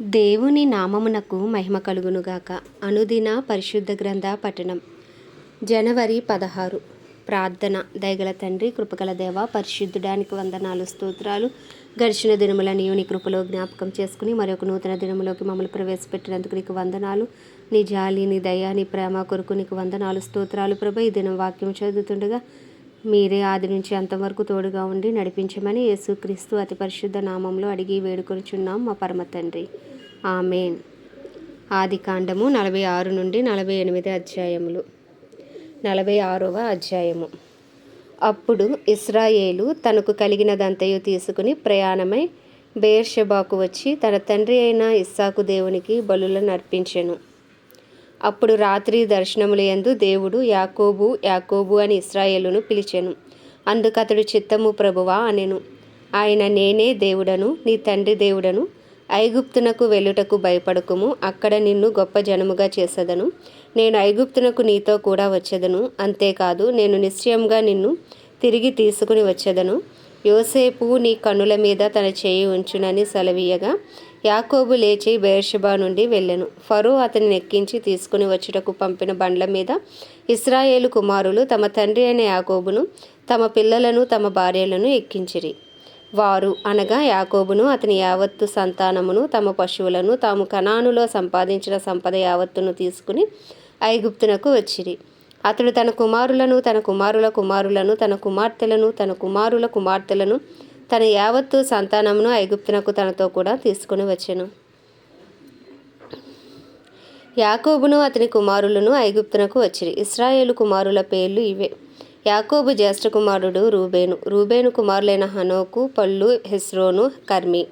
దేవుని నామమునకు మహిమ కలుగునుగాక. అనుదిన పరిశుద్ధ గ్రంథ పఠనం. జనవరి పదహారు. ప్రార్థన దయగల తండ్రి కృపగల దేవ పరిశుద్ధుడానికి వందనాలు స్తోత్రాలు. గడిచిన దినముల నీ కృపలో జ్ఞాపకం చేసుకుని మరొక నూతన దినములోకి మమ్మల్ని ప్రవేశపెట్టినందుకు నీకు వందనాలు. నీ జాలి నీ దయ నీ ప్రేమ కొరకు నీకు వందనాలు స్తోత్రాలు ప్రభ. ఈ దినం వాక్యం చదువుతుండగా మీరే ఆది నుంచి అంతవరకు తోడుగా ఉండి నడిపించమని యేసుక్రీస్తు అతి పరిశుద్ధ నామంలో అడిగి వేడుకొనిచున్నాం మా పరమ తండ్రి. ఆమెన్. ఆది కాండము నలభై ఆరు నుండి నలభై ఎనిమిది అధ్యాయములు. నలభై ఆరవ అధ్యాయము. అప్పుడు ఇస్రాయేలు తనకు కలిగినదంతయు తీసుకుని ప్రయాణమై బేర్షబాకు వచ్చి తన తండ్రి అయిన ఇస్సాకు దేవునికి బలులను అర్పించెను. అప్పుడు రాత్రి దర్శనములయందు దేవుడు యాకోబు యాకోబు అని ఇస్రాయేలును పిలిచెను. అందుకతడు చిత్తము ప్రభువా అనెను. ఆయన నేనే దేవుడను నీ తండ్రి దేవుడను. ఐగుప్తునకు వెళ్ళుటకు భయపడకుము అక్కడ నిన్ను గొప్ప జనముగా చేసదను. నేను ఐగుప్తునకు నీతో కూడా వచ్చేదను. అంతేకాదు నేను నిశ్చయంగా నిన్ను తిరిగి తీసుకుని వచ్చేదను. యోసేపు నీ కన్నుల మీద తన చేయి ఉంచునని సెలవీయగా యాకోబు లేచి బేర్షబా నుండి వెళ్ళెను. ఫరో అతన్ని ఎక్కించి తీసుకుని వచ్చుటకు పంపిన బండ్ల మీద ఇస్రాయేలు కుమారులు తమ తండ్రి అయిన యాకోబును తమ పిల్లలను తమ భార్యలను ఎక్కించిరి. వారు అనగా యాకోబును అతని యావత్తు సంతానమును తమ పశువులను తాము కనానులో సంపాదించిన సంపద యావత్తును తీసుకుని ఐగుప్తునకు వచ్చిరి. అతడు తన కుమారులను తన కుమారుల కుమారులను తన కుమార్తెలను తన కుమారుల కుమార్తెలను తన యావత్తు సంతానమును ఐగుప్తునకు తనతో కూడా తీసుకుని వచ్చెను. యాకోబును అతని కుమారులను ఐగుప్తునకు వచ్చిరి. ఇస్రాయేలు కుమారుల పేర్లు ఇవే. యాకోబు జ్యేష్ఠ కుమారుడు రూబేను. రూబేను కుమారులైన హనోకు పళ్ళు హెస్రోను కర్మి.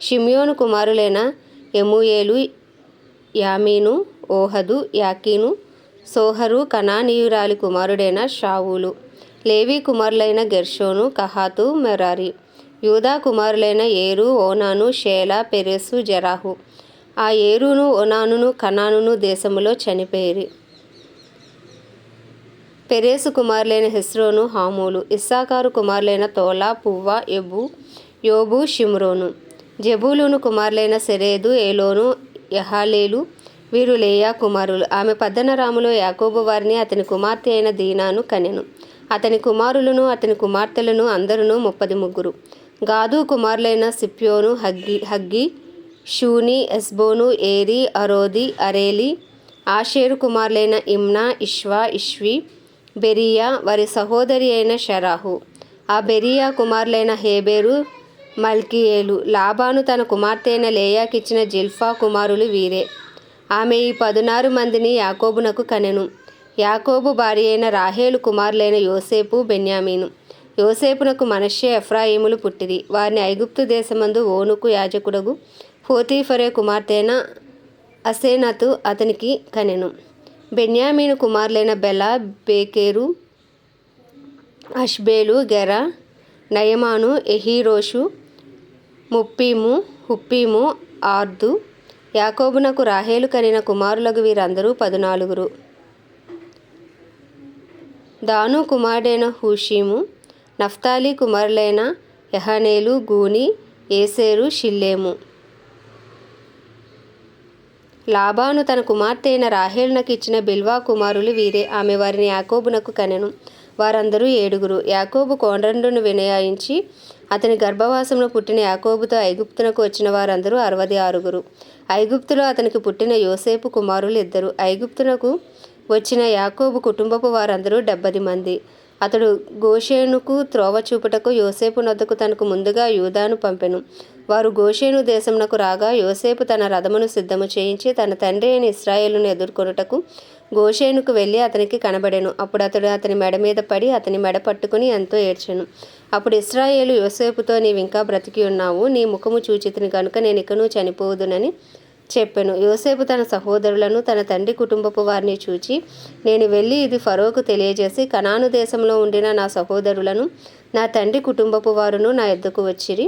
షిమియోను కుమారులైన ఎముయేలు యామీను ఓహదు యాకీను సోహరు కనానీయురాలి కుమారుడైన షావులు. లేవి కుమారులైన గెర్షోను కహాతు మెరారి. యూదా కుమారులైన ఏరు ఓనాను షేలా పెరెసు జరాహు. ఆ ఏరును ఓనానును కనానును దేశములో చనిపోయిరి. పెరేసు కుమారులైన హెస్రోను హామూలు. ఇస్సాకారు కుమారులైన తోలా పువ్వ ఎబు యోబు షిమ్రోను. జబూలును కుమారులైన సెరేదు ఏలోను యహాలేలు వీరు లేయా కుమారులు. ఆమె పద్దనరాములో యాకోబు వారిని అతని కుమార్తె అయిన దీనాను కనెను. అతని కుమారులను అతని కుమార్తెలను అందరును ముప్పది ముగ్గురు. గాదు కుమారులైన సిప్యోను huggy Haggi Shuni Ezbon Eri Arodi Areli Asher కుమారులైన Imnah Ishvah Ishvi Beriah వారి సహోదరి అయిన షరాహు. ఆ బెరియా కుమారులైన హేబేరు మల్కియేలు. లాబాను తన కుమార్తె అయిన లేయాకిచ్చిన జిల్ఫా కుమారులు వీరే. ఆమె ఈ పదునారు మందిని యాకోబునకు కనెను. యాకోబు భార్య అయిన రాహేలు కుమారులైన యోసేపు బెన్యామీను. యోసేపునకు మనషే ఎఫ్రాయిములు పుట్టిరి. వారిని ఐగుప్తు దేశమందు ఓనుకు యాజకుడగు పోతీఫరే కుమార్తెన అసేనతు అతనికి కనెను. బెన్యామీను కుమారులైన బెలా బేకేరు అష్బేలు గెర నయమాను ఎహీరోషు ముప్పీము హుప్పీము ఆర్దు యాకోబునకు రాహేలు కనిన కుమారులకు వీరందరూ పదునాలుగురు. దాను కుమారుడైన హూషీము నఫ్తాలి కుమారులైన యహనేలు గూని ఏసేరు షిల్లేము. లాబాను తన కుమార్తె అయిన రాహేల్నకు ఇచ్చిన బిల్వా కుమారులు వీరే. ఆమె వారిని యాకోబునకు కనెను. వారందరూ ఏడుగురు. యాకోబు కోండ్రండును వినయాయించి అతని గర్భవాసంలో పుట్టిన యాకోబుతో ఐగుప్తునకు వచ్చిన వారందరూ అరవది ఆరుగురు. ఐగుప్తులో అతనికి పుట్టిన యోసేపు కుమారులు ఇద్దరు. ఐగుప్తునకు వచ్చిన యాకోబు కుటుంబపు వారందరూ డెబ్బది మంది. అతడు గోషేనుకు త్రోవ చూపుటకు యోసేపు నొద్దకు తనకు ముందుగా యూదాను పంపెను. వారు గోషేను దేశమునకు రాగా యోసేపు తన రథమును సిద్ధము చేయించి తన తండ్రి అయిన ఇస్రాయేలును ఎదుర్కొనుటకు గోషేనుకు వెళ్ళి అతనికి కనబడెను. అప్పుడు అతడు అతని మెడ మీద పడి అతని మెడ పట్టుకుని ఎంతో ఏడ్చెను. అప్పుడు ఇస్రాయేలు యోసేపుతో నీవు ఇంకా బ్రతికి ఉన్నావు నీ ముఖము చూచితిని కనుక నేను ఇకను చనిపోదునని చెప్పెను. యోసేపు తన సహోదరులను తన తండ్రి కుటుంబపు వారిని చూచి నేను వెళ్ళి ఇది ఫరోకు తెలియజేసి కనాను దేశంలో ఉండిన నా సహోదరులను నా తండ్రి కుటుంబపు వారును నా ఎద్దుకు వచ్చిరి.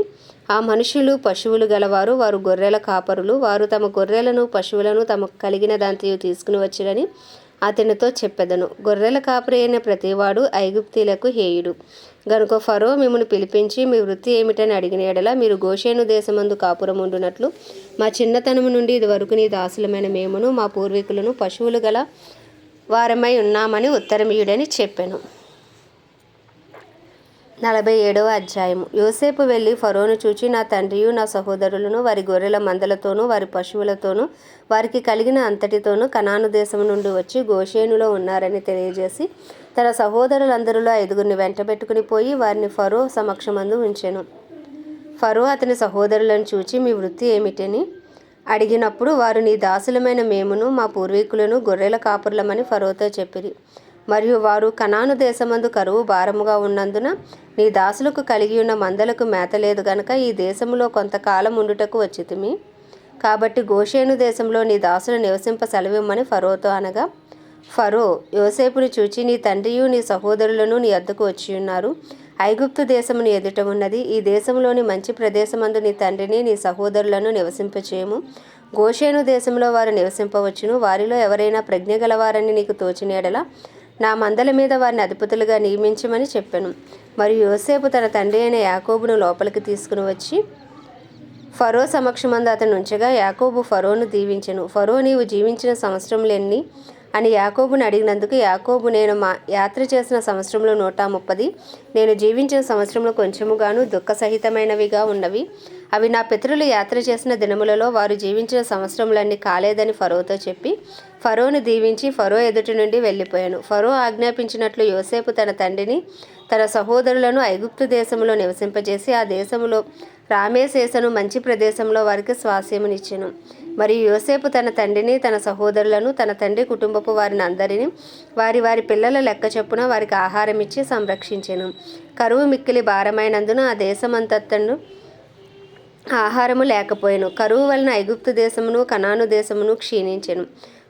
ఆ మనుషులు పశువులు గలవారు వారు గొర్రెల కాపరులు వారు తమ గొర్రెలను పశువులను తమకు కలిగిన దాంతో తీసుకుని వచ్చిరని అతనితో చెప్పెదను. గొర్రెల కాపరి అయిన ప్రతివాడు ఐగుప్తీలకు హేయుడు. గనుక ఫరో మిమ్మల్ని పిలిపించి మీ వృత్తి ఏమిటని అడిగిన ఎడల మీరు గోషేను దేశమందు కాపురం ఉండునట్లు మా చిన్నతనము నుండి ఇది వరకు నీ దాసులమైన మేమును మా పూర్వీకులను పశువులు గల వారమై ఉన్నామని ఉత్తరమీయుడని చెప్పాను. నలభై ఏడవ అధ్యాయము. యోసేపు వెళ్ళి ఫరోను చూచి నా తండ్రియు నా సహోదరులను వారి గొర్రెల మందలతోనూ వారి పశువులతోనూ వారికి కలిగిన అంతటితోనూ కనాను దేశం నుండి వచ్చి గోషేనులో ఉన్నారని తెలియజేసి తన సహోదరులందరిలో ఐదుగురిని వెంటబెట్టుకుని పోయి వారిని ఫరో సమక్షమందు ఉంచెను. ఫరో అతని సహోదరులను చూచి మీ వృత్తి ఏమిటని అడిగినప్పుడు వారు నీ దాసులమైన మేమును మా పూర్వీకులను గొర్రెల కాపురులమని ఫరోతో చెప్పిరి. మరియు వారు కనాను దేశమందు కరువు భారముగా ఉన్నందున నీ దాసులకు కలిగి ఉన్న మందలకు మేత లేదు గనక ఈ దేశంలో కొంతకాలం ఉండుటకు వచ్చితిమి. కాబట్టి గోషేను దేశంలో నీ దాసులు నివసింప సెలవిమ్మని ఫరోతో అనగా ఫరో యోసేపును చూచి నీ తండ్రియు నీ సహోదరులను నీ అద్దకు వచ్చి ఉన్నారు. ఐగుప్తు దేశమును ఎదుట ఉన్నది. ఈ దేశంలోని మంచి ప్రదేశమందు నీ తండ్రిని నీ సహోదరులను నివసింపచేయము. గోషేను దేశంలో వారు నివసింపవచ్చును. వారిలో ఎవరైనా ప్రజ్ఞ గలవారని నీకు తోచినేడల నా మందల మీద వారిని అధిపతులుగా నియమించమని చెప్పాను. మరియు యోసేపు తన తండ్రి అయిన యాకోబును లోపలికి తీసుకుని వచ్చి ఫరో సమక్షమందు అతను ఉంచగా యాకోబు ఫరోను దీవించెను. ఫరో నీవు జీవించిన సంవత్సరములెన్ని అని యాకోబును అడిగినందుకు యాకోబు నేను మా యాత్ర చేసిన సంవత్సరంలో నూట ముప్పది నేను జీవించిన సంవత్సరంలో కొంచెముగాను దుఃఖసహితమైనవిగా ఉన్నవి. అవి నా పితరులు యాత్ర చేసిన దినములలో వారు జీవించిన సంవత్సరములన్నీ కాలేదని ఫరోతో చెప్పి ఫరోను దీవించి ఫరో ఎదుటి నుండి వెళ్ళిపోయాను. ఫరో ఆజ్ఞాపించినట్లు యోసేపు తన తండ్రిని తన సహోదరులను ఐగుప్తు దేశంలో నివసింపజేసి ఆ దేశంలో రామేశేషను మంచి ప్రదేశంలో వారికి స్వాస్యమునిచ్చెను. మరియు యోసేపు తన తండ్రిని తన సహోదరులను తన తండ్రి కుటుంబపు వారిని అందరినీ వారి వారి పిల్లల లెక్క చొప్పున వారికి ఆహారం ఇచ్చి సంరక్షించెను. కరువు మిక్కిలి భారమైనందున ఆ దేశమంతత్తను ఆహారము లేకపోయాను. కరువు వలన ఐగుప్తు దేశమును కనాను దేశమును క్షీణించెను.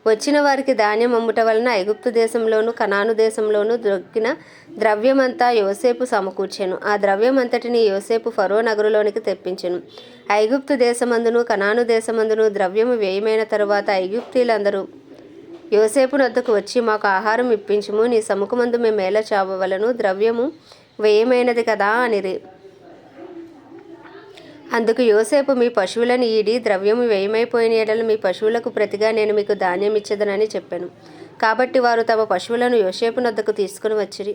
వచ్చిన వారికి ధాన్యం అమ్ముట వలన ఐగుప్తు దేశంలోను కనాను దేశంలోను దొరికిన ద్రవ్యమంతా యోసేపు సమకూర్చెను. ఆ ద్రవ్యమంతటిని యోసేపు ఫరో నగరులోనికి తెప్పించెను. ఐగుప్తు దేశమందును కనాను దేశమందును ద్రవ్యము వ్యయమైన తరువాత ఐగుప్తీలందరూ యోసేపు నద్దకు వచ్చి మాకు ఆహారం ఇప్పించుము నీ సముఖమందు మేము మేల చావవలను ద్రవ్యము వ్యయమైనది కదా అనిరి. అందుకు యోసేపు మీ పశువులను ఈడి ద్రవ్యము వ్యయమైపోయిన ఎడల మీ పశువులకు ప్రతిగా నేను మీకు ధాన్యం ఇచ్చదనని చెప్పాను. కాబట్టి వారు తమ పశువులను యోసేపు నద్దకు తీసుకుని వచ్చిరి.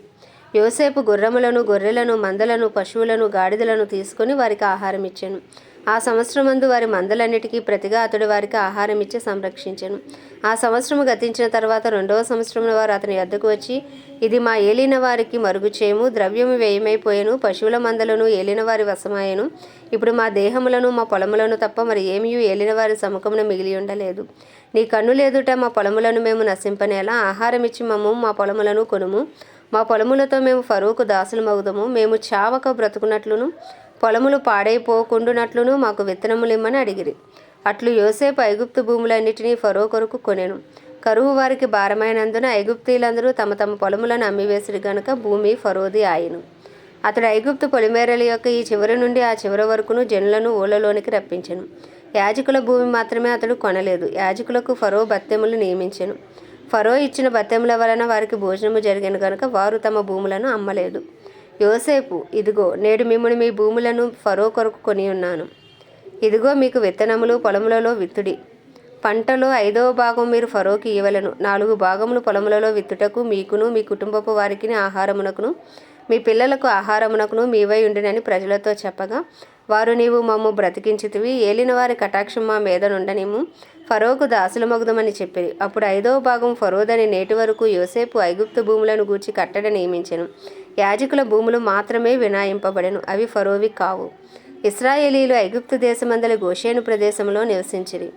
యోసేపు గుర్రములను గొర్రెలను మందలను పశువులను గాడిదలను తీసుకుని వారికి ఆహారం ఇచ్చాను ఆ సంవత్సరమందు వారి మందలన్నిటికీ ప్రతిగా అతడు వారికి ఆహారం ఇచ్చి సంరక్షించాను. ఆ సంవత్సరము గతించిన తర్వాత రెండవ సంవత్సరంలో వారు అతని వద్దకు వచ్చి ఇది మా ఏలిన వారికి మరుగు చేయము ద్రవ్యము వ్యయమైపోయాను పశువుల మందలను ఏలిన వారి వశమాయను. ఇప్పుడు మా దేహములను మా పొలములను తప్ప మరి ఏమీ ఏలిన వారి సముఖమున మిగిలి ఉండలేదు. నీ కన్ను లేదుట మా పొలములను మేము నశింపనేలా ఆహారం ఇచ్చి మమ్ము మా పొలములను కొనుము. మా పొలములతో మేము ఫరువుకు దాసులమవుదము. మేము చావక బ్రతుకున్నట్లును పొలములు పాడైపోకుండునట్లును మాకు విత్తనములు ఇమ్మని అడిగిరి. అట్లు యోసేపు ఐగుప్తు భూములన్నిటినీ ఫరో కొరకు కొనెను. కరువు వారికి భారమైనందున ఐగుప్తీలందరూ తమ తమ పొలములను అమ్మివేసిరి గనుక భూమి ఫరోది ఆయను. అతడు ఐగుప్తు పొలిమేరల యొక్క ఈ చివరి నుండి ఆ చివరి వరకును జనులను ఊళ్ళలోనికి రప్పించెను. యాజకుల భూమి మాత్రమే అతడు కొనలేదు. యాజకులకు ఫరో బత్తెములు నియమించను. ఫరో ఇచ్చిన బత్తెముల వలన వారికి భోజనము జరిగిన కనుక వారు తమ భూములను అమ్మలేదు. యోసేపు ఇదిగో నేడు మిమ్మల్ని మీ భూములను ఫరో కొరకు కొని ఉన్నాను. ఇదిగో మీకు విత్తనములు పొలములలో విత్తుడి. పంటలో ఐదవ భాగం మీరు ఫరోకి ఇవ్వలను. నాలుగు భాగములు పొలములలో విత్తుటకు మీకును మీ కుటుంబపు వారికి ఆహారమునకును మీ పిల్లలకు ఆహారమునకును మీవై ఉండినని ప్రజలతో చెప్పగా వారు నీవు మమ్ము బ్రతికించితివి. ఏలిన వారి కటాక్షం మా మీద నుండనిము ఫరోకు దాసుల మగుదమని చెప్పిరి. అప్పుడు ఐదవ భాగం ఫరోదని నేటి వరకు యోసేపు ఐగుప్తు భూములను గూర్చి కట్టడ నియమించెను. యాజకుల భూములు మాత్రమే వినాయింపబడెను. అవి ఫరోవి కావు. ఇస్రాయేలీలు ఐగుప్తు దేశమందలి గోషేను ప్రదేశంలో నివసించిరి.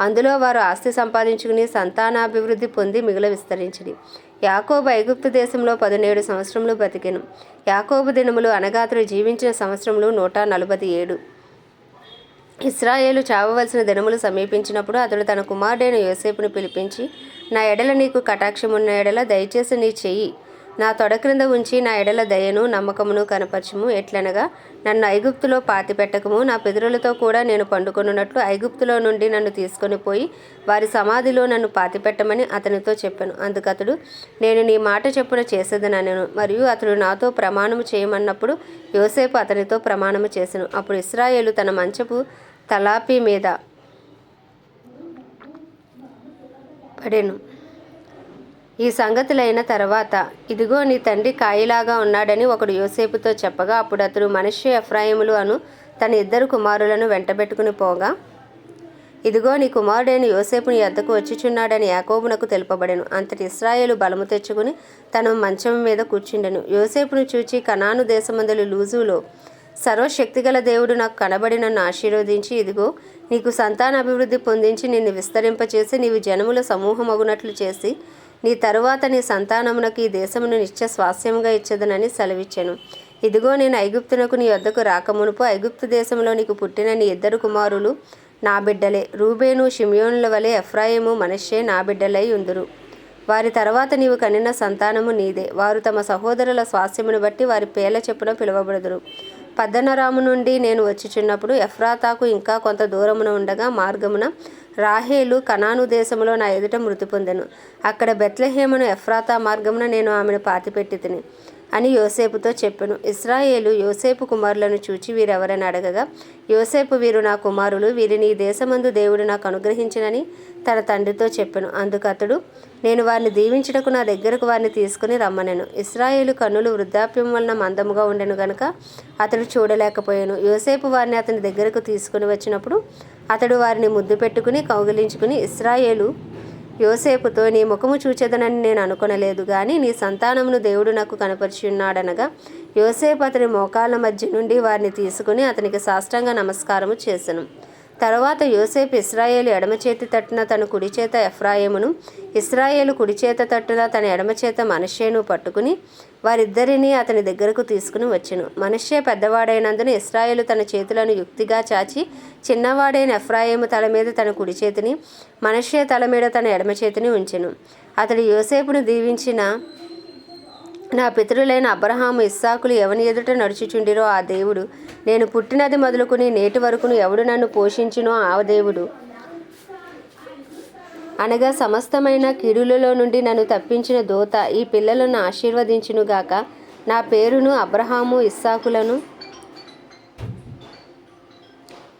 అందులో వారు ఆస్తి సంపాదించుకుని సంతానాభివృద్ధి పొంది మిగుల విస్తరించిరి. యాకోబు ఐగుప్తు దేశంలో పదిహేడు సంవత్సరములు బతికెను యాకోబు దినములు అనగాతులు జీవించిన సంవత్సరములు నూట నలభై ఏడు. ఇస్రాయేలు చావవలసిన దినములు సమీపించినప్పుడు అతడు తన కుమారుడైన యోసేపును పిలిపించి నా ఎడల నీకు కటాక్షమున్న ఎడల దయచేసి నీ చెయ్యి. నా తొడ క్రింద ఉంచి నా ఎడల దయను నమ్మకమును కనపరచుము. ఎట్లనగా నన్ను ఐగుప్తులో పాతిపెట్టకము. నా పితరులతో కూడా నేను పండుకొనున్నట్లు ఐగుప్తులో నుండి నన్ను తీసుకొని పోయి వారి సమాధిలో నన్ను పాతిపెట్టమని అతనితో చెప్పాను. అందుకతడు నేను నీ మాట చెప్పున చేసేదనను మరియు అతడు నాతో ప్రమాణము చేయమన్నప్పుడు యోసేపు అతనితో ప్రమాణము చేశాను అప్పుడు ఇస్రాయేలు తన మంచపు తలాపి మీద పడేను. ఈ సంగతులైన తర్వాత ఇదిగో నీ తండ్రి కాయిలాగా ఉన్నాడని ఒకడు యోసేపుతో చెప్పగా అప్పుడు అతడు మనిషి ఎఫ్రాయిములు అను తన ఇద్దరు కుమారులను వెంటబెట్టుకుని పోగా ఇదిగో నీ కుమారుడైన యోసేపుని ఎద్దకు వచ్చిచున్నాడని యాకోబునకు తెలుపబడెను. అంతటి ఇస్రాయేలు బలము తెచ్చుకుని తను మంచం మీద కూర్చుండెను. యోసేపును చూచి కనాను దేశమందులు లూజులో సర్వశక్తిగల దేవుడు నాకు కనబడి నన్ను ఆశీర్వదించి ఇదిగో నీకు సంతాన అభివృద్ధి పొందించి నిన్ను విస్తరింపచేసి నీవు జనముల సమూహమగునట్లు చేసి నీ తరువాత నీ సంతానమునకు ఈ దేశమును నిత్య స్వాస్యముగా ఇచ్చదనని సెలవిచ్చాను. ఇదిగో నేను ఐగుప్తునకు నీ వద్దకు రాకమునుపు ఐగుప్తు దేశంలో నీకు పుట్టిన నీ ఇద్దరు కుమారులు నా బిడ్డలే. రూబేను షిమియోనుల వలె ఎఫ్రాయిము మనషే నా బిడ్డలై ఉందురు. వారి తర్వాత నీవు కనిన సంతానము నీదే. వారు తమ సహోదరుల స్వాస్థ్యమును బట్టి వారి పేర్ల చెప్పున పిలువబడుదురు. పద్దనరాము నుండి నేను వచ్చిచున్నప్పుడు ఎఫ్రాతాకు ఇంకా కొంత దూరమున ఉండగా మార్గమున రాహేలు కనాను దేశంలో నా ఎదుట మృతి పొందెను. అక్కడ బెత్లహేమును ఎఫ్రాతా మార్గమున నేను ఆమెను పాతిపెట్టి తిని అని యోసేపుతో చెప్పెను. ఇస్రాయేలు యోసేపు కుమారులను చూచి వీరెవరని అడగగా యోసేపు వీరు నా కుమారులు వీరిని ఈ దేశమందు దేవుడు నాకు అనుగ్రహించినని తన తండ్రితో చెప్పెను. అందుకు అతడు నేను వారిని దీవించుటకు నా దగ్గరకు వారిని తీసుకుని రమ్మనెను. ఇస్రాయేలు కన్నులు వృద్ధాప్యం వలన మందముగా ఉండెను గనుక అతడు చూడలేకపోయాను. యోసేపు వారిని అతని దగ్గరకు తీసుకుని వచ్చినప్పుడు అతడు వారిని ముద్దు పెట్టుకుని కౌగిలించుకుని ఇస్రాయేలు యోసేపుతో నీ ముఖము చూచెదనని నేను అనుకొనలేదు కానీ నీ సంతానమును దేవుడు నాకు కనపరిచి ఉన్నాడనగా యోసేపు అతని మోకాళ్ళ మధ్య నుండి వారిని తీసుకుని అతనికి సాష్టంగా నమస్కారము చేసెను. తరువాత యోసేపు ఇస్రాయేలు ఎడమ చేతి తట్టున తన కుడి చేత ఎఫ్రాయిమును ఇస్రాయేలు కుడి చేత తట్టున తన ఎడమ చేత మనషేను పట్టుకుని వారిద్దరిని అతని దగ్గరకు తీసుకుని వచ్చెను. మనషే పెద్దవాడైనందున ఇస్రాయేలు తన చేతులను యుక్తిగా చాచి చిన్నవాడైన ఎఫ్రాయిము తల మీద తన కుడి చేతిని మనషే తల మీద తన ఎడమ చేతిని ఉంచెను. అతడు యోసేపును దీవించిన నా పితరులైన అబ్రహాము ఇస్సాకులు ఎవని ఎదుట నడుచుచుండిరో ఆ దేవుడు. నేను పుట్టినది మొదలుకుని నేటి వరకును ఎవడు నన్ను పోషించునో ఆ దేవుడు. అనగా సమస్తమైన కిడులలో నుండి నన్ను తప్పించిన దోత ఈ పిల్లలను ఆశీర్వదించునుగాక. నా పేరును అబ్రహాము ఇస్సాకులను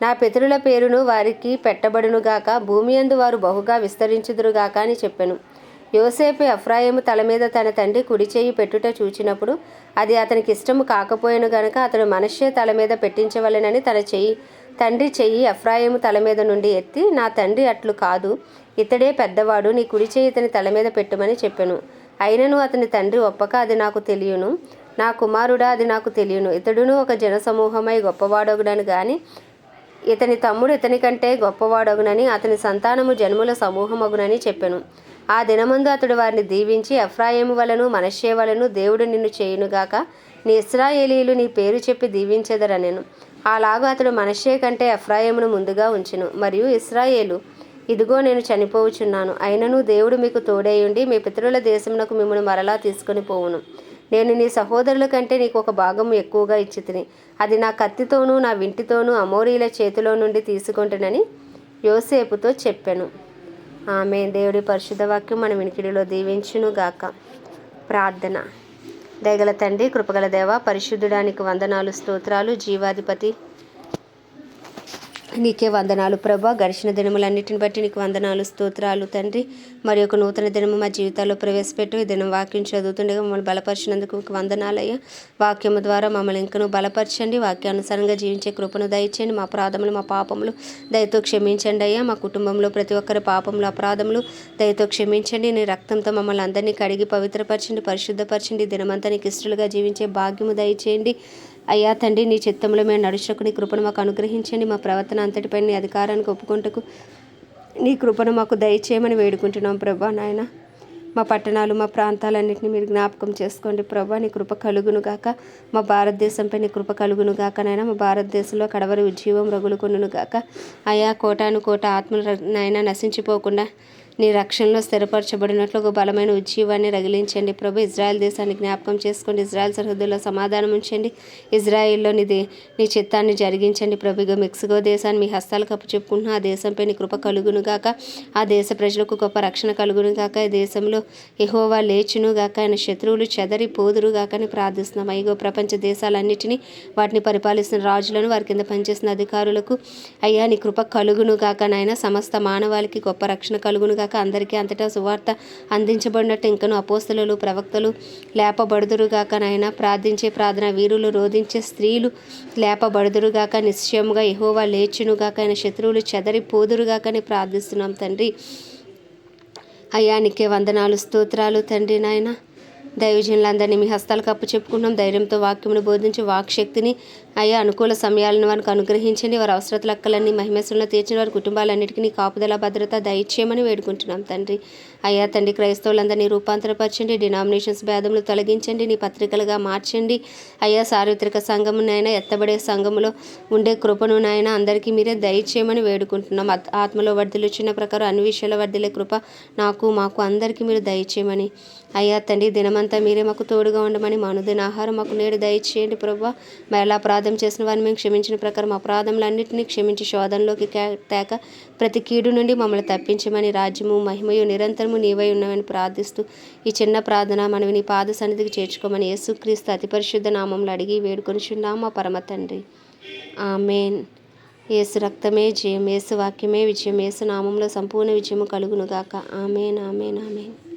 నా పితరుల పేరును వారికి పెట్టబడునుగాక. భూమి అందు వారు బహుగా విస్తరించుదురుగాక అని చెప్పాను. యోసేపు ఎఫ్రాయిము తల మీద తన తండ్రి కుడి చేయి పెట్టుట చూచినప్పుడు అది అతనికి ఇష్టము కాకపోయాను గనక అతడు మనషే తల మీద పెట్టించవలెనని తన చెయ్యి తండ్రి చెయ్యి ఎఫ్రాయిము తల మీద నుండి ఎత్తి నా తండ్రి అట్లు కాదు ఇతడే పెద్దవాడు నీ కుడి చేయి ఇతని తల మీద పెట్టుమని చెప్పాను. అయినను అతని తండ్రి ఒప్పక అది నాకు తెలియను. నా కుమారుడా అది నాకు తెలియను. ఇతడును ఒక జనసమూహమై గొప్పవాడొగుడని కానీ ఇతని తమ్ముడు ఇతని కంటే గొప్పవాడగునని అతని సంతానము జన్ముల సమూహమగునని చెప్పెను. ఆ దినమందు అతడు వారిని దీవించి ఎఫ్రాయిము వలను మనషే వలను దేవుడు నిన్ను చేయునుగాక నీ ఇస్రాయేలీలు నీ పేరు చెప్పి దీవించెదరనెను. అలాగూ అతడు మనషే కంటే ఎఫ్రాయిమును ముందుగా ఉంచెను. మరియు ఇస్రాయేలు ఇదిగో నేను చనిపోవుచున్నాను అయినను దేవుడు మీకు తోడేయుండి మీ పితరుల దేశమునకు మిమ్మల్ని మరలా తీసుకొని పోవును. నేను నీ సహోదరుల కంటే నీకు ఒక భాగం ఎక్కువగా ఇచ్చి తిని అది నా కత్తితోనూ నా వింటితోనూ అమోరీల చేతిలో నుండి తీసుకుంటునని యోసేపుతో చెప్పాను. ఆమె దేవుడి పరిశుద్ధ వాక్యం మన వినికిడిలో దీవించును గాక ప్రార్థన. దయగల తండ్రి కృపగల దేవ పరిశుద్ధుడానికి వందనాలు స్తోత్రాలు జీవాధిపతి నీకే వందనాలు ప్రభా. గడిచిన దినములన్నిటిని బట్టి నీకు వందనాలు స్తోత్రాలు తండ్రి. మరి ఒక నూతన దినము మా జీవితాల్లో ప్రవేశపెట్టు ఈ దినం వాక్యం చదువుతుండగా మమ్మల్ని బలపరిచినందుకు మీకు వందనాలయ్యా. వాక్యము ద్వారా మమ్మల్ని ఇంకను బలపరచండి. వాక్యానుసారంగా జీవించే కృపను దయచేయండి. మా అపరాధములు మా పాపములు దయతో క్షమించండి అయ్యా. మా కుటుంబంలో ప్రతి ఒక్కరి పాపములు అపరాధములు దయతో క్షమించండి. నీ రక్తంతో మమ్మల్ని అందరినీ కడిగి పవిత్రపరచండి పరిశుద్ధపరచండి. దినమంతా నీకు ఇష్టలుగా జీవించే భాగ్యము దయచేయండి. అయ్యా తండ్రి నీ చిత్తంలో మేము నడుచుకు నీ కృపను మాకు అనుగ్రహించండి. మా ప్రవర్తన అంతటిపై నీ అధికారానికి ఒప్పుకుంటకు నీ కృపను మాకు దయచేయమని వేడుకుంటున్నాం ప్రభా నాయన. మా పట్టణాలు మా ప్రాంతాలన్నింటినీ మీరు జ్ఞాపకం చేసుకోండి ప్రభా. నీ కృప కలుగును గాక. మా భారతదేశంపై నీ కృప కలుగును గాక నాయన. మా భారతదేశంలో కడవరి ఉజ్జీవం రగులుకొనును గాక. అయా కోటాను కోట ఆత్మలు నైనా నశించిపోకుండా నీ రక్షణలో స్థిరపరచబడినట్లు ఒక బలమైన ఉజ్జీవాన్ని రగిలించండి. ప్రభు ఇజ్రాయెల్ దేశాన్ని జ్ఞాపకం చేసుకోండి. ఇజ్రాయెల్ సరిహద్దుల్లో సమాధానం ఉంచండి. ఇజ్రాయెల్లో నీది నీ చిత్తాన్ని జరిగించండి. ప్రభుగా మెక్సికో దేశాన్ని మీ హస్తాలు కప్పు చెప్పుకుంటున్న ఆ దేశంపై నీ కృప కలుగును గాక. ఆ దేశ ప్రజలకు గొప్ప రక్షణ కలుగును గాక. ఈ దేశంలో ఎహోవా లేచును గాక. ఆయన శత్రువులు చెదరి పోదురు గాక అని ప్రార్థిస్తున్నాం. అయ్యో ప్రపంచ దేశాలన్నిటినీ వాటిని పరిపాలిస్తున్న రాజులను వారి కింద పనిచేస్తున్న అధికారులకు అయ్యా నీ కృప కలుగును గాక. నాయన సమస్త మానవాళికి గొప్ప రక్షణ కలుగును గాక. అందరికీ అంతటా సువార్త అందించబడినట్టు ఇంకను అపోస్తలు ప్రవక్తలు లేపబడుదురుగాక నాయన. ప్రార్థించే ప్రార్థన వీరులు రోధించే స్త్రీలు లేపబడుదురుగాక నిశ్చయముగా ఎహోవా లేచునుగాక ఆయన శత్రువులు చెదరి పోదురుగాక ప్రార్థిస్తున్నాం తండ్రి. అయ్యా నీకే వందనాలు స్తోత్రాలు తండ్రి నాయనా. దైవజనులందరినీ మీ హస్తాలకు అప్పు చెప్పుకుంటున్నాం. ధైర్యంతో వాక్యమును బోధించి వాక్శక్తిని అయ్యా అనుకూల సమయాలను వారికి అనుగ్రహించండి. వారి అవసరతల అక్కలన్నీ మహిమేశ్వరంలో తీర్చిన వారి కుటుంబాలన్నిటికీ నీ కాపుదల భద్రత దయచేయమని వేడుకుంటున్నాం తండ్రి. అయ్యా తండ్రి క్రైస్తవులందరినీ రూపాంతరపరచండి డినామినేషన్స్ భేదములు తొలగించండి నీ పత్రికలుగా మార్చండి. అయ్యా సార్వత్రిక సంఘమునైనా ఎత్తబడే సంఘములో ఉండే కృపను నాయన అందరికీ మీరే దయచేయమని వేడుకుంటున్నాం. ఆత్మలో వర్ధులు ఇచ్చిన ప్రకారం అన్ని విషయాల వర్ధిలే కృప నాకు మాకు అందరికీ మీరు దయచేయమని. అయ్యా తండ్రి దినమంతా మీరే మాకు తోడుగా ఉండమని మా అనుదిన ఆహారం మాకు నేడు దయచేయండి ప్రభు మరలా అపరాధం చేసిన వారిని మేము క్షమించిన ప్రకారం అపరాధములన్నింటినీ క్షమించి శోధనలోకి తేక ప్రతి కీడు నుండి మమ్మల్ని తప్పించమని రాజ్యము మహిమయు నిరంతరము నీవై ఉన్నవని ప్రార్థిస్తూ ఈ చిన్న ప్రార్థన మనవి నీ పాద సన్నిధికి చేర్చుకోమని యేసుక్రీస్తు అతి పరిశుద్ధ నామంలో అడిగి వేడుకొనిచున్నాం మా పరమ తండ్రి. ఆమెన్. యేసు రక్తమే జయం ఏసు వాక్యమే విజయం ఏసు నామంలో సంపూర్ణ విజయము కలుగునుగాక ఆమెన్ ఆమెన్ ఆమెన్.